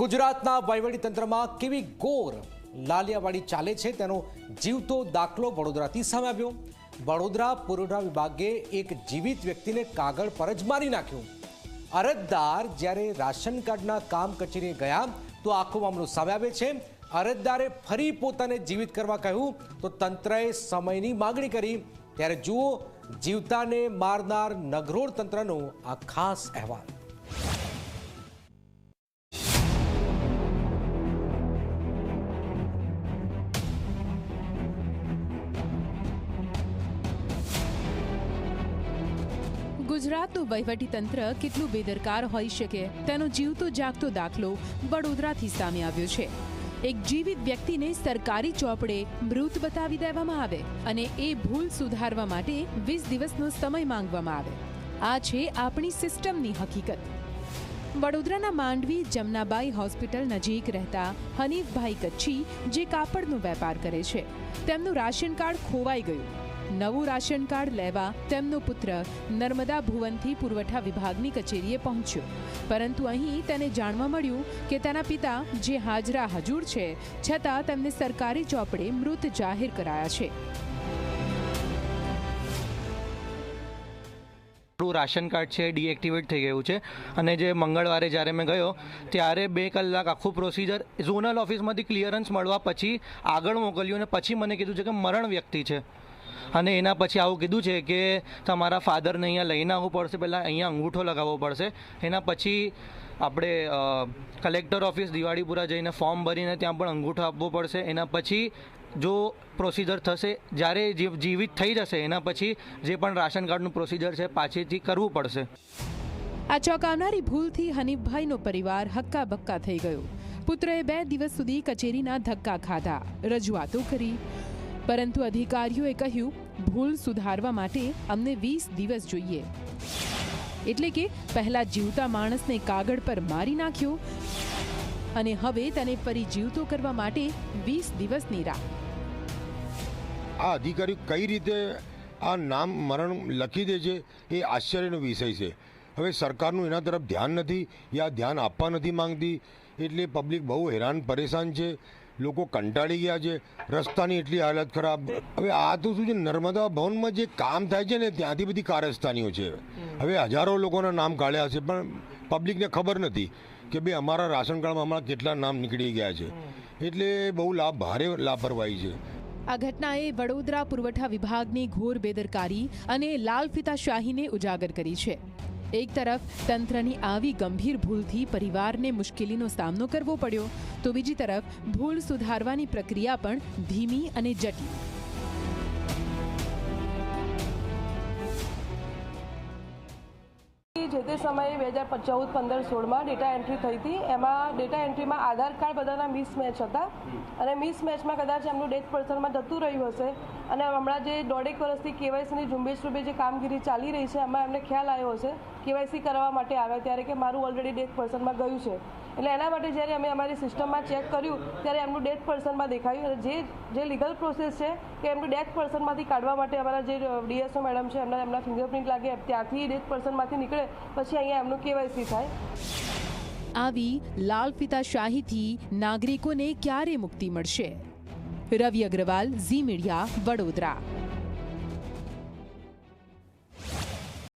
ગુજરાતના વહીવટીતંત્રમાં કેવી ગોર લાલિયાવાડી ચાલે છે તેનો જીવતો દાખલો વડોદરાથી સામે આવ્યો. વડોદરા પુરવઠા વિભાગે એક જીવિત વ્યક્તિને કાગળ પર જ મારી નાખ્યું. અરજદાર જ્યારે રાશન કાર્ડના કામ કચેરીએ ગયા, તો આખો મામલો સામે આવે છે. અરજદારે ફરી પોતાને જીવિત કરવા કહ્યું, તો તંત્રએ સમયની માગણી કરી. ત્યારે જુઓ, જીવતાને મારનાર નગરોળ તંત્રનો આ ખાસ અહેવાલ. ગુજરાતનું વહીવટીતંત્ર કેટલું બેદરકાર હોઈ શકે? તેનો જીવતો જાગતો દાખલો વડોદરાથી સામે આવ્યો છે. એક જીવિત વ્યક્તિને સરકારી ચોપડે મૃત બતાવી દેવામાં આવે અને એ ભૂલ સુધારવા માટે વીસ દિવસનો સમય માંગવામાં આવે. આ છે આપણી સિસ્ટમની હકીકત. વડોદરાના માંડવી જમનાબાઈ હોસ્પિટલ નજીક રહેતા હનીફભાઈ કચ્છી જે કાપડનો વેપાર કરે છે. તેમનું રાશન કાર્ડ ખોવાઈ ગયું. નવું રાશન કાર્ડ લેવા તેમનો પુત્ર નર્મદા ભુવનથી પુરવઠા વિભાગની કચેરીએ પહોંચ્યો. પરંતુ અહીં તેને જાણવા મળ્યું કે તેના પિતા જે હાજરા હજુર છે, છતાં તેમને સરકારી ચોપડે મૃત જાહેર કરાયા છે. રાશન કાર્ડ છે, ડીએક્ટિવેટ થઈ ગયું છે. અને જે મંગળવારે જ્યારે મેં ગયો, ત્યારે બે કલાક આખું પ્રોસિજર ઝોનલ ઓફિસમાંથી ક્લિયરન્સ મળવા પછી આગળ મોકલ્યું અને પછી મને કીધું છે કે મરણ વ્યક્તિ છે. અને એના પછી આવું કીધું છે કે તમારા ફાધરને અહીંયા લઈને આવવું પડશે, પહેલાં અહીંયા અંગૂઠો લગાવવો પડશે. એના પછી આપણે કલેક્ટર ઓફિસ દિવાળીપુરા જઈને ફોર્મ ભરીને ત્યાં પણ અંગૂઠો આપવો પડશે. એના પછી જો પ્રોસિજર થશે, જ્યારે જે જીવિત થઈ જશે, એના પછી જે પણ રાશન કાર્ડનું પ્રોસિજર છે પાછેથી કરવું પડશે. આ ચોંકાવનારી ભૂલથી હનીફભાઈનો પરિવાર હક્કા બક્કા થઈ ગયો. પુત્રએ બે દિવસ સુધી કચેરીના ધક્કા ખાધા. રજૂઆતો કરી પરંતુ અધિકારીઓએ કહ્યું, ભૂલ સુધારવા માટે અમને વીસ દિવસ જોઈએ. એટલે કે પહેલા જીવતા માણસને કાગળ પર મારી નાખ્યો અને હવે તેને ફરી જીવતો કરવા માટે વીસ દિવસની રાહ. આ અધિકારીઓ કઈ રીતે આ નામ મરણ લખી દે છે એ આશ્ચર્યનો વિષય છે. હવે સરકારનું એના તરફ ધ્યાન નથી યા ધ્યાન આપવા નથી માંગતી એટલે પબ્લિક બહુ હેરાન પરેશાન છે. લોકો કંટાળી ગયા છે. રસ્તાની એટલી હાલત ખરાબ. હવે આ તો શું છે, નર્મદા ભવનમાં જે કામ થાય છે ને, ત્યાંથી બધી કારસ્તાનીઓ છે. હવે હજારો લોકોના નામ કાઢ્યા છે, પણ પબ્લિકને ખબર નથી કે ભાઈ અમારા રાશન કાર્ડમાં હમણાં કેટલા નામ નીકળી ગયા છે. એટલે બહુ લાભ ભારે લાપરવાહી છે. આ ઘટનાએ વડોદરા પુરવઠા વિભાગની ઘોર બેદરકારી અને લાલ ફિતાશાહીને ઉજાગર કરી છે. એક તરફ, તંત્રની આવી ગંભીર ભૂલથી પરિવારને મુશ્કેલીનો સામનો કરવો પડ્યો, તો બીજી તરફ, ભૂલ સુધારવાની પ્રક્રિયા પણ ધીમી અને જટિલ. જે તે સમયે બે હજાર ચૌદ પંદર, સોળમાં ડેટા એન્ટ્રી થઈ હતી. એમાં ડેટા એન્ટ્રીમાં આધાર કાર્ડ બધાના મિસમેચ હતા. અને મિસમેચમાં કદાચ એમનું ડેથ પર્સનમાં જતું રહ્યું હશે. અને હમણાં જે દોઢેક વર્ષથી કેવાયસીની ઝુંબેશ રૂપે જે કામગીરી ચાલી રહી છે, એમાં એમને ખ્યાલ આવ્યો હશે, કેવાયસી કરવા માટે આવ્યા ત્યારે કે મારું ઓલરેડી ડેથ પર્સનમાં ગયું છે. એટલે એના માટે જ્યારે અમે અમારી સિસ્ટમમાં ચેક કર્યું, ત્યારે એમનું ડેથ પર્સનમાં દેખાયું. અને જે જે લીગલ પ્રોસેસ છે, કે એમનું ડેથ પર્સનમાંથી કાઢવા માટે અમારા જે ડીએસઓ મેડમ છે, એમના એમના ફિંગરપ્રિન્ટ લાગે ત્યાંથી ડેથ પર્સનમાંથી નીકળે, પછી અહીંયા એમનું કેવાયસી થાય. આવી લાલ ફિતાશાહીથી નાગરિકોને ક્યારે મુક્તિ મળશે? Ravi Agarwal, Zee Media, Vadodara.